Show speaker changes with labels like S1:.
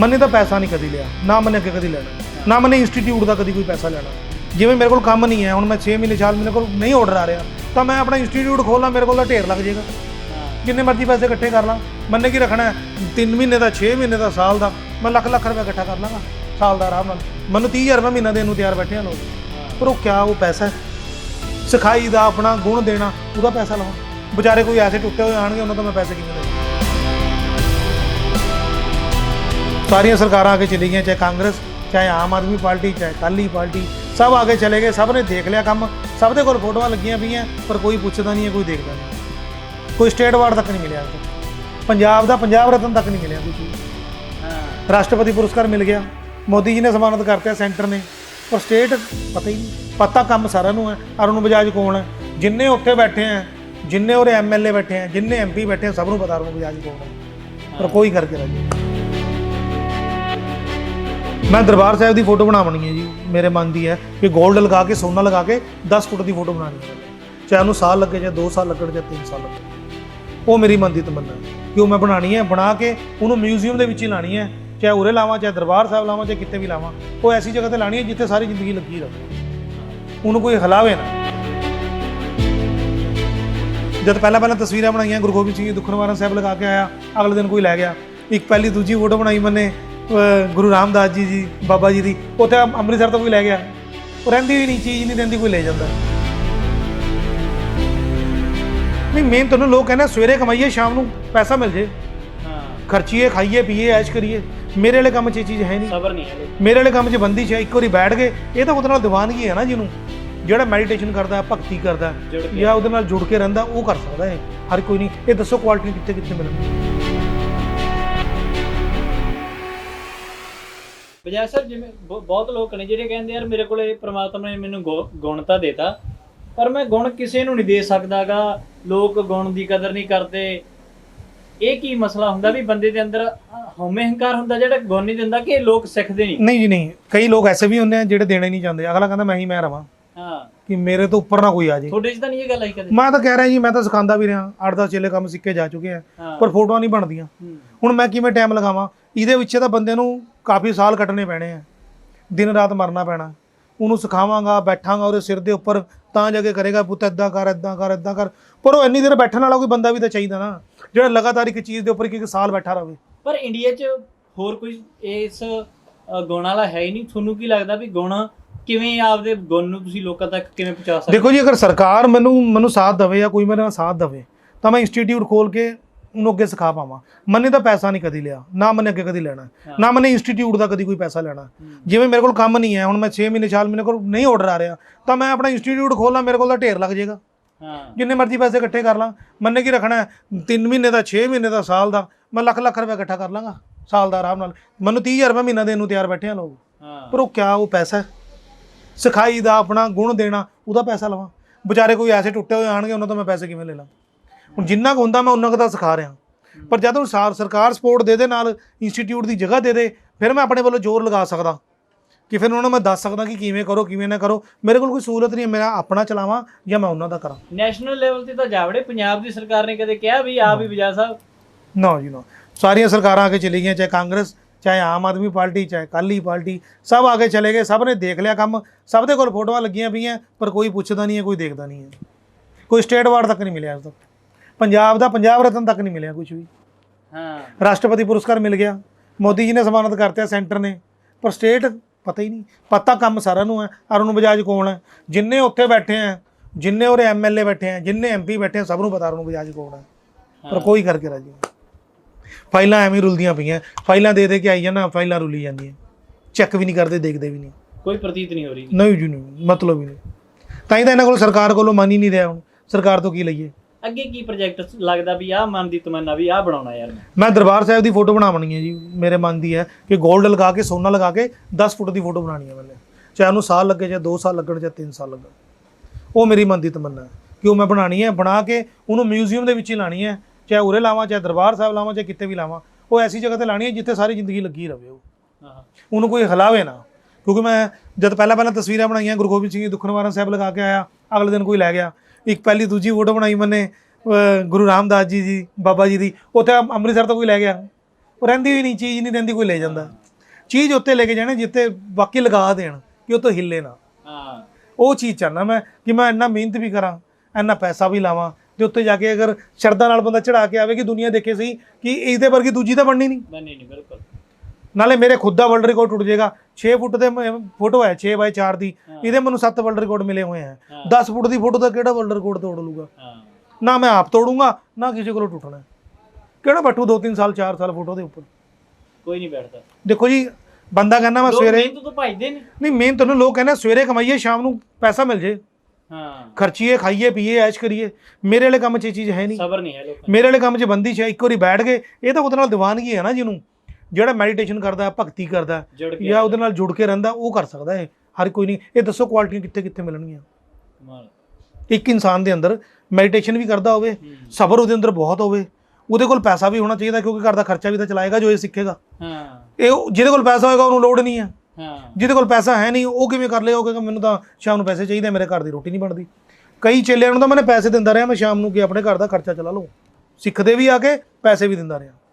S1: ਮੰਨੇ ਤਾਂ ਪੈਸਾ ਨਹੀਂ ਕਦੀ ਲਿਆ ਨਾ ਮੰਨੇ ਅੱਗੇ ਕਦੀ ਲੈਣਾ ਨਾ ਮੰਨੇ ਇੰਸਟੀਚਿਊਟ ਦਾ ਕਦੀ ਕੋਈ ਪੈਸਾ ਲੈਣਾ। ਜਿਵੇਂ ਮੇਰੇ ਕੋਲ ਕੰਮ ਨਹੀਂ ਹੈ ਹੁਣ ਮੈਂ 6 ਮਹੀਨੇ ਸਾਲ ਮੇਰੇ ਕੋਲ ਨਹੀਂ ਆਰਡਰ ਆ ਰਿਹਾ ਤਾਂ ਮੈਂ ਆਪਣਾ ਇੰਸਟੀਚਿਊਟ ਖੋਲਾਂ ਮੇਰੇ ਕੋਲ ਤਾਂ ਢੇਰ ਲੱਗ ਜਾਏਗਾ। ਜਿੰਨੇ ਮਰਜ਼ੀ ਪੈਸੇ ਇਕੱਠੇ ਕਰ ਲਾਂ ਮੰਨੇ ਕੀ ਰੱਖਣਾ 3 ਮਹੀਨੇ ਦਾ 6 ਮਹੀਨੇ ਦਾ ਸਾਲ ਦਾ ਮੈਂ ਲੱਖ ਲੱਖ ਰੁਪਏ ਇਕੱਠਾ ਕਰ ਲਾਂਗਾ ਸਾਲ ਦਾ ਆਰਾਮ ਨਾਲ। ਮੈਨੂੰ 30000 ਰੁਪਏ ਮਹੀਨਾ ਦੇਣ ਨੂੰ ਤਿਆਰ ਬੈਠੇ ਆ ਲੋਕ। ਪਰ ਉਹ ਕਿਆ ਉਹ ਪੈਸਾ? ਸਿਖਾਈ ਦਾ ਆਪਣਾ ਗੁਣ ਦੇਣਾ ਉਹਦਾ ਪੈਸਾ ਲਵਾਂ ਵਿਚਾਰੇ ਕੋਈ ਐਸੇ ਟੁੱਟੇ ਹੋਏ ਆਣਗੇ ਉਹਨਾਂ ਤੋਂ ਮੈਂ ਪੈਸੇ ਕਿਵੇਂ ਦੇਵਾਂ? ਸਾਰੀਆਂ ਸਰਕਾਰਾਂ ਆਗੇ ਚਲੀ ਗਈਆਂ ਚਾਹੇ ਕਾਂਗਰਸ ਚਾਹੇ ਆਮ ਆਦਮੀ ਪਾਰਟੀ ਚਾਹੇ ਅਕਾਲੀ ਪਾਰਟੀ ਸਭ ਆਗੇ ਚਲੇ ਗਏ ਸਭ ਨੇ ਦੇਖ ਲਿਆ ਕੰਮ ਸਭ ਦੇ ਕੋਲ ਫੋਟੋਆਂ ਲੱਗੀਆਂ ਪਈਆਂ ਪਰ ਕੋਈ ਪੁੱਛਦਾ ਨਹੀਂ ਹੈ ਕੋਈ ਦੇਖਦਾ ਨਹੀਂ ਕੋਈ ਸਟੇਟ ਅਵਾਰਡ ਤੱਕ ਨਹੀਂ ਮਿਲਿਆ ਪੰਜਾਬ ਦਾ ਪੰਜਾਬ ਰਤਨ ਤੱਕ ਨਹੀਂ ਮਿਲਿਆ ਕੋਈ
S2: ਹਾਂ।
S1: ਰਾਸ਼ਟਰਪਤੀ ਪੁਰਸਕਾਰ ਮਿਲ ਗਿਆ। ਮੋਦੀ ਜੀ ਨੇ ਸਨਮਾਨਿਤ ਕਰਤਾ ਸੈਂਟਰ ਨੇ। ਪਰ ਸਟੇਟ ਪਤਾ ਹੀ ਨਹੀਂ ਪਤਾ ਕੰਮ ਸਾਰਿਆਂ ਨੂੰ ਹੈ। ਅਰੁਣ ਬਜਾਜ ਕੌਣ ਹੈ? ਜਿੰਨੇ ਉੱਥੇ ਬੈਠੇ ਆ ਜਿੰਨੇ ਉਹਦੇ ਐਮਐਲਏ ਬੈਠੇ ਆ ਜਿੰਨੇ ਐਮਪੀ ਬੈਠੇ ਆ ਸਭ ਨੂੰ ਪਤਾ ਅਰੁਣ ਬਜਾਜ ਕੌਣ ਹੈ। ਪਰ ਕੋਈ ਕਰਕੇ ਰਾਜੀ ਮੈਂ ਦਰਬਾਰ ਸਾਹਿਬ ਦੀ ਫੋਟੋ ਬਣਾਉਣੀ ਹੈ ਜੀ, ਮੇਰੇ ਮਨ ਦੀ ਹੈ ਕਿ 골ਡ ਲਗਾ ਕੇ, ਸੋਨਾ ਲਗਾ ਕੇ 10 ਫੁੱਟ ਦੀ ਫੋਟੋ ਬਣਾਉਣੀ ਹੈ। ਚਾਹੇ ਉਹਨੂੰ ਸਾਲ ਲੱਗੇ ਜਾਂ 2 ਸਾਲ ਲੱਗਣ ਜਾਂ 3 ਸਾਲ ਲੱਗਣ। ਉਹ ਮੇਰੀ ਮਨ ਦੀ ਤਮੰਨਾ ਹੈ ਕਿ ਉਹ ਮੈਂ ਬਣਾਉਣੀ ਹੈ, ਬਣਾ ਕੇ ਉਹਨੂੰ ਮਿਊਜ਼ੀਅਮ ਦੇ ਵਿੱਚ ਹੀ ਲਾਣੀ ਹੈ। ਚਾਹੇ ਉਰੇ ਲਾਵਾਂ, ਚਾਹੇ ਦਰਬਾਰ ਸਾਹਿਬ ਲਾਵਾਂ, ਚਾਹੇ ਕਿਤੇ ਵੀ ਲਾਵਾਂ। ਉਹ ਐਸੀ ਜਗ੍ਹਾ ਤੇ ਲਾਣੀ ਹੈ ਜਿੱਥੇ ਸਾਰੀ ਜ਼ਿੰਦਗੀ ਲੱਗੀ ਰਹੇ। ਉਹਨੂੰ ਕੋਈ ਹਿਲਾਵੇ ਨਾ। ਜਦ ਪਹਿਲਾਂ ਪਹਿਲਾਂ ਤਸਵੀਰਾਂ ਬਣਾਈਆਂ, ਗੁਰੂ ਗੋਬਿੰਦ ਸਿੰਘ ਜੀ ਦੁਖਨਵਾਰਨ ਸਾਹਿਬ ਲਗਾ ਕੇ ਆਇਆ, ਅਗਲੇ ਦਿਨ ਕੋਈ ਲੈ ਗਿਆ। ਇੱਕ ਪਹਿਲੀ ਦੂਜੀ ਫੋਟੋ ਬਣਾਈ ਮੈਨੇ। ਗੁਰੂ ਰਾਮਦਾਸ ਜੀ ਜੀ ਬਾਬਾ ਜੀ ਦੀ ਉੱਥੇ ਅੰਮ੍ਰਿਤਸਰ ਤੋਂ ਕੋਈ ਲੈ ਗਿਆ ਉਹ ਰਹਿੰਦੀ ਵੀ ਨਹੀਂ ਚੀਜ਼ ਨਹੀਂ ਰਹਿੰਦੀ ਕੋਈ ਲੈ ਜਾਂਦਾ। ਨਹੀਂ ਮੇਨ ਤੁਹਾਨੂੰ ਲੋਕ ਕਹਿੰਦੇ ਸਵੇਰੇ ਕਮਾਈਏ ਸ਼ਾਮ ਨੂੰ ਪੈਸਾ ਮਿਲ ਜੇ।
S2: ਹਾਂ।
S1: ਖਰਚੀਏ ਖਾਈਏ ਪੀਏ ਐਸ਼ ਕਰੀਏ। ਮੇਰੇ ਵਾਲੇ ਕੰਮ 'ਚ ਇਹ ਚੀਜ਼ ਹੈ ਨਹੀਂ।
S2: ਸਬਰ ਨਹੀਂ ਹੈ
S1: ਮੇਰੇ ਵਾਲੇ ਕੰਮ 'ਚ ਬੰਦਿਸ਼ ਹੈ ਇੱਕ ਵਾਰੀ ਬੈਠ ਗਏ ਇਹ ਤਾਂ ਉਹਦੇ ਨਾਲ ਦੀਵਾਨਗੀ ਹੈ ਨਾ ਜਿਹਨੂੰ। ਜਿਹੜਾ ਮੈਡੀਟੇਸ਼ਨ ਕਰਦਾ ਭਗਤੀ ਕਰਦਾ। ਜਾਂ ਉਹਦੇ ਨਾਲ ਜੁੜ ਕੇ ਰਹਿੰਦਾ ਉਹ ਕਰ ਸਕਦਾ ਹੈ ਹਰ ਕੋਈ ਨਹੀਂ। ਇਹ ਦੱਸੋ ਕੁਆਲਿਟੀ ਕਿੱਥੇ ਕਿੱਥੇ ਮਿਲਣੀ?
S2: ਬਜਾਏ ਸਾਹਿਬ ਜਿਵੇਂ ਬਹੁ- ਬਹੁਤ ਲੋਕ ਨੇ ਜਿਹੜੇ ਕਹਿੰਦੇ ਯਾਰ ਮੇਰੇ ਕੋਲੇ ਪ੍ਰਮਾਤਮਾ ਨੇ ਮੈਨੂੰ ਗੁ- ਗੁਣ ਤਾਂ ਦੇਤਾ ਪਰ ਮੈਂ ਗੁਣ ਕਿਸੇ ਨੂੰ ਨਹੀਂ ਦੇ ਸਕਦਾਗਾ। ਲੋਕ ਗੁਣ ਦੀ ਕਦਰ ਨਹੀਂ ਕਰਦੇ। ਇਹ ਕੀ ਮਸਲਾ ਹੁੰਦਾ ਵੀ ਬੰਦੇ ਦੇ ਅੰਦਰ ਹਉਮੈ ਹੰਕਾਰ ਹੁੰਦਾ ਜਿਹੜਾ ਗੁਣ ਨਹੀਂ ਦਿੰਦਾ ਕਿ ਲੋਕ ਸਿੱਖਦੇ ਨਹੀਂ?
S1: ਨਹੀਂ ਜੀ ਨਹੀਂ। ਕਈ ਲੋਕ ਐਸੇ ਵੀ ਹੁੰਦੇ ਆ ਜਿਹੜੇ ਦੇਣੇ ਨਹੀਂ ਚਾਹੁੰਦੇ। ਅਗਲਾ ਕਹਿੰਦਾ ਮੈਂ ਹੀ ਮੈਂ ਰਵਾਂ।
S2: ਹਾਂ।
S1: ਕਿ ਮੇਰੇ ਤੋਂ ਉੱਪਰ ਨਾ ਕੋਈ ਆ ਜੇ।
S2: ਤੁਹਾਡੇ 'ਚ ਤਾਂ ਨਹੀਂ ਇਹ ਗੱਲ ਆਈ ਕਦੇ?
S1: ਮੈਂ ਤਾਂ ਕਹਿ ਰਿਹਾ ਜੀ ਮੈਂ ਤਾਂ ਸਿਖਾਉਂਦਾ ਵੀ ਰਿਹਾ। 8-10 ਚੇਲੇ ਕੰਮ ਸਿੱਕੇ ਜਾ ਚੁੱਕੇ ਆ
S2: ਹਾਂ।
S1: ਪਰ ਫੋਟੋਆਂ ਨਹੀਂ ਬਣਦੀਆਂ।
S2: ਹੂੰ,
S1: ਹੁਣ ਮੈਂ ਕਿਵੇਂ ਟਾਈਮ ਲਗਾਵਾਂ? ਇਹਦੇ ਵਿੱਚ ਤਾਂ ਬੰਦੇ ਨੂੰ ਕਾਫੀ ਸਾਲ ਕੱਟਣੇ ਪੈਣੇ ਆ। ਦਿਨ ਰਾਤ ਮਰਨਾ ਪੈਣਾ। ਉਹਨੂੰ ਸਿਖਾਵਾਂਗਾ ਬੈਠਾਂਗਾ ਉਹਦੇ ਸਿਰ ਦੇ ਉੱਪਰ ਤਾਂ ਜਾ ਕੇ ਕਰੇਗਾ ਪੁੱਤ ਏਦਾਂ ਕਰ ਏਦਾਂ ਕਰ ਏਦਾਂ ਕਰ। ਪਰ ਉਹ ਇੰਨੀ ਦੇਰ ਬੈਠਣ ਵਾਲਾ ਕੋਈ ਬੰਦਾ ਵੀ ਤਾਂ ਚਾਹੀਦਾ ਨਾ ਜਿਹੜਾ ਲਗਾਤਾਰ ਇੱਕ ਚੀਜ਼ ਦੇ ਉੱਪਰ ਇੱਕ ਇੱਕ ਸਾਲ ਬੈਠਾ ਰਹੇ
S2: ਪਰ ਇੰਡੀਆ 'ਚ ਹੋਰ ਕੋਈ ਇਸ ਅ, ਗੁਣ ਵਾਲਾ ਹੈ ਹੀ ਨਹੀਂ। ਤੁਹਾਨੂੰ ਕੀ ਲੱਗਦਾ ਵੀ ਗੁਣ ਕਿਵੇਂ ਆਪਦੇ ਗੁਣ ਨੂੰ ਤੁਸੀਂ ਲੋਕਾਂ ਤੱਕ ਕਿਵੇਂ ਪਹੁੰਚਾ ਸਕਦੇ
S1: ਦੇਖੋ ਜੀ ਅਗਰ ਸਰਕਾਰ ਮੈਨੂੰ ਮੈਨੂੰ ਸਾਥ ਦੇਵੇ ਜਾਂ ਕੋਈ ਮੇਰੇ ਨਾਲ ਸਾਥ ਦੇਵੇ ਤਾਂ ਮੈਂ ਇੰਸਟੀਚਿਊਟ ਖੋਲ ਕੇ ਉਹਨੂੰ ਅੱਗੇ ਸਿਖਾ ਪਾਵਾਂ। ਮੰਨੇ ਤਾਂ ਪੈਸਾ ਨਹੀਂ ਕਦੀ ਲਿਆ ਨਾ ਮੰਨੇ ਅੱਗੇ ਕਦੀ ਲੈਣਾ। ਨਾ ਮੰਨੇ ਇੰਸਟੀਚਿਊਟ ਦਾ ਕਦੀ ਕੋਈ ਪੈਸਾ ਲੈਣਾ। ਜਿਵੇਂ ਮੇਰੇ ਕੋਲ ਕੰਮ ਨਹੀਂ ਹੈ ਹੁਣ ਮੈਂ 6 ਮਹੀਨੇ ਸਾਲ ਮੇਰੇ ਕੋਲ ਨਹੀਂ ਆਰਡਰ ਆ ਰਿਹਾ ਤਾਂ ਮੈਂ ਆਪਣਾ ਇੰਸਟੀਚਿਊਟ ਖੋਲਾਂ ਮੇਰੇ ਕੋਲ ਤਾਂ ਢੇਰ ਲੱਗ ਜਾਏਗਾ।
S2: ਹਾਂ।
S1: ਜਿੰਨੇ ਮਰਜ਼ੀ ਪੈਸੇ ਇਕੱਠੇ ਕਰ ਲਾਂ ਮੰਨੇ ਕੀ ਰੱਖਣਾ 3 ਮਹੀਨੇ ਦਾ 6 ਮਹੀਨੇ ਦਾ ਸਾਲ ਦਾ ਮੈਂ ਲੱਖ ਲੱਖ ਰੁਪਏ ਇਕੱਠਾ ਕਰ ਲਾਂਗਾ ਸਾਲ ਦਾ ਆਰਾਮ ਨਾਲ। ਮੈਨੂੰ 30000 ਰੁਪਏ ਮਹੀਨਾ ਦੇਣ ਨੂੰ ਤਿਆਰ ਬੈਠੇ ਆ ਲੋਕ।
S2: ਹਾਂ।
S1: ਪਰ ਉਹ ਕਿਆ ਉਹ ਪੈਸਾ ਹੈ? ਸਿਖਾਈ ਦਾ ਆਪਣਾ ਗੁਣ ਦੇਣਾ ਉਹਦਾ ਪੈਸਾ ਲਵਾਂ। ਵਿਚਾਰੇ ਕੋਈ ਐਸੇ ਟੁੱਟੇ ਹੋਏ ਆਣਗੇ ਉਹਨਾਂ ਤੋਂ ਮੈਂ ਪੈਸੇ ਕਿਵੇਂ ਲੈ ਲਾਂ? ਹੁਣ ਜਿੰਨਾ ਕੁ ਹੁੰਦਾ ਮੈਂ ਉਹਨਾਂ ਕੁ ਤਾਂ ਸਿਖਾ ਰਿਹਾ। ਪਰ ਜਦ ਹੁਣ ਸਾਰ- ਸਰਕਾਰ ਸਪੋਰਟ ਦੇ ਦੇ ਨਾਲ ਇੰਸਟੀਚਿਊਟ ਦੀ ਜਗ੍ਹਾ ਦੇ ਦੇ ਫਿਰ ਮੈਂ ਆਪਣੇ ਵੱਲੋਂ ਜ਼ੋਰ ਲਗਾ ਸਕਦਾ। ਕਿ ਫਿਰ ਉਹਨਾਂ ਨੂੰ ਮੈਂ ਦੱਸ ਸਕਦਾ ਕਿ ਕਿਵੇਂ ਕਰੋ ਕਿਵੇਂ ਨਾ ਕਰੋ। ਮੇਰੇ ਕੋਲ ਕੋਈ ਸਹੂਲਤ ਨਹੀਂ ਹੈ ਮੇਰਾ ਆਪਣਾ ਚਲਾਵਾਂ ਜਾਂ ਮੈਂ ਉਹਨਾਂ ਦਾ ਕਰਾਂ।
S2: ਨੈਸ਼ਨਲ ਲੈਵਲ ਤੇ ਤਾਂ ਜਾਵੜੇ ਪੰਜਾਬ ਦੀ ਸਰਕਾਰ ਨੇ ਕਦੇ ਕਿਹਾ ਵੀ ਆਪ ਹੀ ਬਜਾ ਸਾਹਿਬ?
S1: ਨਾ ਜੀ ਨਾ। ਸਾਰੀਆਂ ਸਰਕਾਰਾਂ ਆਗੇ ਚਲੀ ਗਈਆਂ ਚਾਹੇ ਕਾਂਗਰਸ ਚਾਹੇ ਆਮ ਆਦਮੀ ਪਾਰਟੀ ਚਾਹੇ ਅਕਾਲੀ ਪਾਰਟੀ ਸਭ ਆਗੇ ਚਲੇ ਗਏ ਸਭ ਨੇ ਦੇਖ ਲਿਆ ਕੰਮ ਸਭ ਦੇ ਕੋਲ ਫੋਟੋਆਂ ਲੱਗੀਆਂ ਪਈਆਂ ਪਰ ਕੋਈ ਪੁੱਛਦਾ ਨਹੀਂ ਹੈ ਕੋਈ ਦੇਖਦਾ ਨਹੀਂ ਹੈ। ਕੋਈ ਸਟੇਟ ਅਵਾਰਡ ਤੱਕ ਨਹੀਂ ਮਿਲਿਆ ਅੱਜ ਤੱਕ ਪੰਜਾਬ ਦਾ ਪੰਜਾਬ ਰਤਨ ਤੱਕ ਨਹੀਂ ਮਿਲਿਆ ਕੁਝ ਵੀ।
S2: ਹਾਂ।
S1: ਰਾਸ਼ਟਰਪਤੀ ਪੁਰਸਕਾਰ ਮਿਲ ਗਿਆ। ਮੋਦੀ ਜੀ ਨੇ ਸਨਮਾਨਿਤ ਕਰਤਾ ਸੈਂਟਰ ਨੇ। ਪਰ ਸਟੇਟ ਪਤਾ ਹੀ ਨਹੀਂ। ਪਤਾ ਕੰਮ ਸਾਰਿਆਂ ਨੂੰ ਹੈ। ਅਰੁਣ ਬਜਾਜ ਕੌਣ ਹੈ? ਜਿੰਨੇ ਉੱਥੇ ਬੈਠੇ ਆ ਜਿੰਨੇ ਉਹਦੇ ਐਮਐਲਏ ਬੈਠੇ ਆ ਜਿੰਨੇ ਐਮਪੀ ਬੈਠੇ ਆ ਸਭ ਨੂੰ ਪਤਾ ਅਰੁਣ ਬਜਾਜ ਕੌਣ ਹੈ। ਪਰ ਕੋਈ ਕਰਕੇ ਰਾਜੀ ਨਹੀਂ। ਫਾਈਲਾਂ ਐਵੇਂ ਰੁਲਦੀਆਂ ਪਈਆਂ ਫਾਈਲਾਂ ਦੇ ਦੇ ਕੇ ਆਈ ਜਾਣਾ ਫਾਈਲਾਂ ਰੁਲੀ ਜਾਂਦੀਆਂ। ਚੈੱਕ ਵੀ ਨਹੀਂ ਕਰਦੇ ਦੇਖਦੇ ਵੀ ਨਹੀਂ।
S2: ਕੋਈ ਪ੍ਰਤੀਤ ਨਹੀਂ ਹੋ ਰਹੀ।
S1: ਨਹੀਂ ਜੀ ਨਹੀਂ ਮਤਲਬ ਹੀ ਨਹੀਂ। ਤਾਂ ਹੀ ਤਾਂ ਇਹਨਾਂ ਕੋਲ ਸਰਕਾਰ ਕੋਲੋਂ ਮਨ ਹੀ ਨਹੀਂ ਰਿਹਾ ਹੁਣ। ਸਰਕਾਰ ਤੋਂ ਕੀ ਲਈਏ?
S2: ਅੱਗੇ ਕੀ ਪ੍ਰੋਜੈਕਟ ਲੱਗਦਾ ਵੀ ਆਹ ਮਨ ਦੀ ਤਮੰਨਾ ਵੀ ਆਹ ਬਣਾਉਣਾ ਯਾਰ ਮੈਂ?
S1: ਮੈਂ ਦਰਬਾਰ ਸਾਹਿਬ ਦੀ ਫੋਟੋ ਬਣਾਉਣੀ ਹੈ ਜੀ ਮੇਰੇ ਮਨ ਦੀ ਹੈ ਕਿ 골ਡ ਲਗਾ ਕੇ ਸੋਨਾ ਲਗਾ ਕੇ 10 ਫੁੱਟ ਦੀ ਫੋਟੋ ਬਣਾਉਣੀ ਹੈ ਮੈਨੇ। ਚਾਹੇ ਉਹਨੂੰ ਸਾਲ ਲੱਗੇ ਜਾਂ 2 ਸਾਲ ਲੱਗਣ ਜਾਂ 3 ਸਾਲ ਲੱਗਣ। ਉਹ ਮੇਰੀ ਮਨ ਦੀ ਤਮੰਨਾ ਹੈ ਕਿ ਉਹ ਮੈਂ ਬਣਾਉਣੀ ਹੈ ਬਣਾ ਕੇ ਉਹਨੂੰ ਮਿਊਜ਼ੀਅਮ ਦੇ ਵਿੱਚ ਹੀ ਲਾਣੀ ਹੈ। ਚਾਹੇ ਉਰੇ ਲਾਵਾਂ ਚਾਹੇ ਦਰਬਾਰ ਸਾਹਿਬ ਲਾਵਾਂ ਚਾਹੇ ਕਿਤੇ ਵੀ ਲਾਵਾਂ ਉਹ ਐਸੀ ਜਗ੍ਹਾ ਤੇ ਲਾਣੀ ਹੈ ਜਿੱਥੇ ਸਾਰੀ ਜ਼ਿੰਦਗੀ ਲੱਗੀ ਰਵੇ ਉਹ। ਉਹਨੂੰ ਕੋਈ ਹਿਲਾਵੇ ਨਾ। ਕਿਉਂਕਿ ਮੈਂ ਜਦ ਪਹਿਲਾਂ ਪਹਿਲਾਂ ਤਸਵੀਰਾਂ ਬਣਾਈਆਂ ਗੁਰੂ ਗੋਬਿੰਦ ਸਿੰਘ ਜੀ ਦੁਖਨਵਾਰਨ ਸਾਹਿਬ ਲਗਾ ਕੇ ਆਇਆ ਅਗਲੇ ਦਿਨ ਕੋਈ ਲੈ ਗਿਆ। ਇੱਕ ਪਹਿਲੀ ਦੂਜੀ ਫੋਟੋ ਬਣਾਈ ਮੈਨੇ ਗੁਰੂ ਰਾਮਦਾਸ ਜੀ ਜੀ ਬਾਬਾ ਜੀ ਦੀ। ਉੱਥੇ ਅੰਮ੍ਰਿਤਸਰ ਤੋਂ ਕੋਈ ਲੈ ਗਿਆ। ਉਹ ਰਹਿੰਦੀ ਹੀ ਨਹੀਂ ਚੀਜ਼ ਨਹੀਂ ਰਹਿੰਦੀ ਕੋਈ ਲੈ ਜਾਂਦਾ। ਚੀਜ਼ ਉੱਤੇ ਲੈ ਕੇ ਜਾਣੇ ਜਿੱਤੇ ਬਾਕੀ ਲਗਾ ਦੇਣ ਕਿ ਉਹ ਤੋਂ ਹਿੱਲੇ ਨਾ।
S2: ਹਾਂ।
S1: ਉਹ ਚੀਜ਼ ਚਾਹੁੰਦਾ ਮੈਂ ਕਿ ਮੈਂ ਇੰਨਾ ਮਿਹਨਤ ਵੀ ਕਰਾਂ ਇੰਨਾ ਪੈਸਾ ਵੀ ਲਾਵਾਂ ਤੇ ਉੱਤੇ ਜਾ ਕੇ ਅਗਰ ਸ਼ਰਧਾ ਨਾਲ ਬੰਦਾ ਚੜਾ ਕੇ ਆਵੇ ਕਿ ਦੁਨੀਆ ਦੇਖੇ ਸਹੀ ਕਿ ਇਹਦੇ ਵਰਗੀ ਦੂਜੀ ਤਾਂ ਬਣਨੀ ਨਹੀਂ।
S2: ਬੰਨੀ ਨਹੀਂ ਬਿਲਕੁਲ।
S1: ਨਾਲੇ ਮੇਰੇ ਖੁਦ ਦਾ ਵਰਲਡ ਰਿਕਾਰਡ ਟੁੱਟ ਜਾਏਗਾ। 6 ਫੁੱਟ ਦੇ ਫੋਟੋ ਹੈ 6 ਬਾਈ 4 ਦੀ। ਇਹਦੇ ਮੈਨੂੰ 7 ਵਰਲਡ ਰਿਕਾਰਡ ਮਿਲੇ ਹੋਏ
S2: ਹਾਂ।
S1: ਹੈ। 10 ਫੁੱਟ ਦੀ ਫੋਟੋ ਦਾ ਕਿਹੜਾ ਵਰਲਡ ਰਿਕਾਰਡ ਤੋੜ ਲੂਗਾ ਨਾ ਮੈਂ ਆਪ ਤੋੜੂੰਗਾ ਨਾ ਕਿਸੇ ਕੋਲੋਂ ਟੁੱਟਣਾ। ਕਿਹੜਾ ਬੈਠੂ 2-3 ਸਾਲ 4 ਸਾਲ ਫੋਟੋ ਦੇ ਉੱਪਰ?
S2: ਕੋਈ ਨਹੀਂ ਬੈਠਦਾ।
S1: ਦੇਖੋ ਜੀ ਬੰਦਾ ਕਹਿੰਦਾ ਮੈਂ ਸਵੇਰੇ
S2: ਮਿਹਨਤ ਤੋਂ ਭਜਦੇ ਨੇ।
S1: ਨਹੀਂ ਮਿਹਨਤ ਨੂੰ ਲੋਕ ਕਹਿੰਦੇ ਸਵੇਰੇ ਕਮਾਈਏ ਸ਼ਾਮ ਨੂੰ ਪੈਸਾ ਮਿਲ ਜੇ।
S2: ਹਾਂ।
S1: ਖਰਚੀਏ ਖਾਈਏ ਪੀਏ ਐਸ਼ ਕਰੀਏ। ਮੇਰੇ ਵਾਲੇ ਕੰਮ 'ਚ ਇਹ ਚੀਜ਼ ਹੈ ਨਹੀਂ।
S2: ਸਬਰ ਨਹੀਂ ਹੈ ਲੋਕਾਂ
S1: ਮੇਰੇ ਵਾਲੇ ਕੰਮ 'ਚ ਬੰਦਿਸ਼ ਹੈ ਇੱਕ ਵਾਰੀ ਬੈਠ ਗਏ ਇਹ ਤਾਂ ਉਹਦੇ ਨਾਲ ਦੀਵਾਨਗੀ ਹੈ ਨਾ ਜਿਹਨੂੰ ਜਿਹੜਾ ਮੈਡੀਟੇਸ਼ਨ ਕਰਦਾ ਹੈ ਭਗਤੀ ਕਰਦਾ ਹੈ,
S2: ਜੁੜ ਕੇ
S1: ਜਾਂ ਉਹਦੇ ਨਾਲ ਜੁੜ ਕੇ ਰਹਿੰਦਾ ਉਹ ਕਰ ਸਕਦਾ ਹੈ ਹਰ ਕੋਈ ਨਹੀਂ। ਇਹ ਦੱਸੋ ਕੁਆਲਿਟੀਆਂ ਕਿੱਥੇ ਕਿੱਥੇ ਮਿਲਣਗੀਆਂ?
S2: ਕਮਾਲ।
S1: ਇੱਕ ਇਨਸਾਨ ਦੇ ਅੰਦਰ ਮੈਡੀਟੇਸ਼ਨ ਵੀ ਕਰਦਾ ਹੋਵੇ। ਸਬਰ ਉਹਦੇ ਅੰਦਰ ਬਹੁਤ ਹੋਵੇ। ਉਹਦੇ ਕੋਲ ਪੈਸਾ ਵੀ ਹੋਣਾ ਚਾਹੀਦਾ ਕਿਉਂਕਿ ਘਰ ਦਾ ਖਰਚਾ ਵੀ ਤਾਂ ਚਲਾਏਗਾ ਜੋ ਇਹ ਸਿੱਖੇਗਾ।
S2: ਹਾਂ।
S1: ਇਹ ਜਿਹਦੇ ਕੋਲ ਪੈਸਾ ਹੋਏਗਾ ਉਹਨੂੰ ਲੋੜ ਨਹੀਂ ਹਾਂ। ਜਿਹਦੇ ਕੋਲ ਪੈਸਾ ਹੈ ਨਹੀਂ, ਉਹ ਕਿਵੇਂ ਕਰ ਲਏਗਾ ਉਹ ਮੈਨੂੰ ਤਾਂ ਸ਼ਾਮ ਨੂੰ ਪੈਸੇ ਚਾਹੀਦੇ, ਮੇਰੇ ਘਰ ਦੀ ਰੋਟੀ ਨਹੀਂ ਬਣਦੀ। ਕਈ ਚੇਲਿਆਂ ਨੂੰ ਤਾਂ ਮੈਂ ਪੈਸੇ ਦਿੰਦਾ ਰਿਹਾ, ਮੈਂ ਸ਼ਾਮ ਨੂੰ ਕਿ ਆਪਣੇ ਘਰ ਦਾ ਖਰਚਾ ਚਲਾ ਲਓ ਸਿੱਖਦੇ ਵੀ ਆ ਕੇ ਪੈਸੇ ਵੀ ਦਿੰਦਾ ਰਿਹਾ।